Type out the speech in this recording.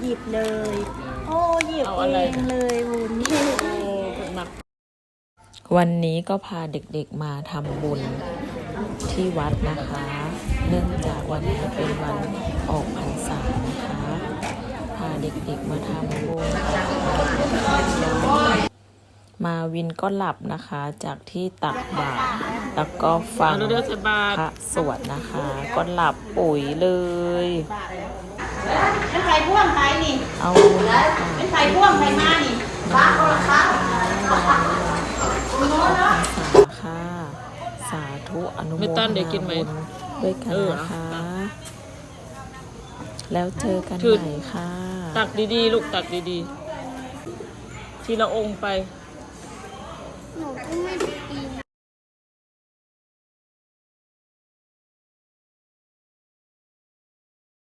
หยิบเลย โอ้หยิบเอาเออะไรงเลยวุ้นโอ้หนักวันนี้ก็พาเด็กๆมาทำบุญที่วัดนะคะ เนื่องจากวันนี้เป็นวันออกพรรษานะคะพาเด็กๆมาทำบุญมาวินก็หลับนะคะจากที่ตักบาตรแล้วก็ฟังเอาเดี๋ยวใส่บาตรพระสวดนะคะ ก็หลับปุ๋ยเลย เป็นไข่พ่วงไข่นี่ เอาละเป็นไข่พ่วงไข่มานี่บ้าคนละครับค่ะ สาธุอนุโมทนเดี๋ยวกินไหมบุญด้วยกันนะคะ แล้วเจอกันใหม่ค่ะ ตักดีๆ ลูกตักดีๆ ทีละองค์ไป หนูก็ไม่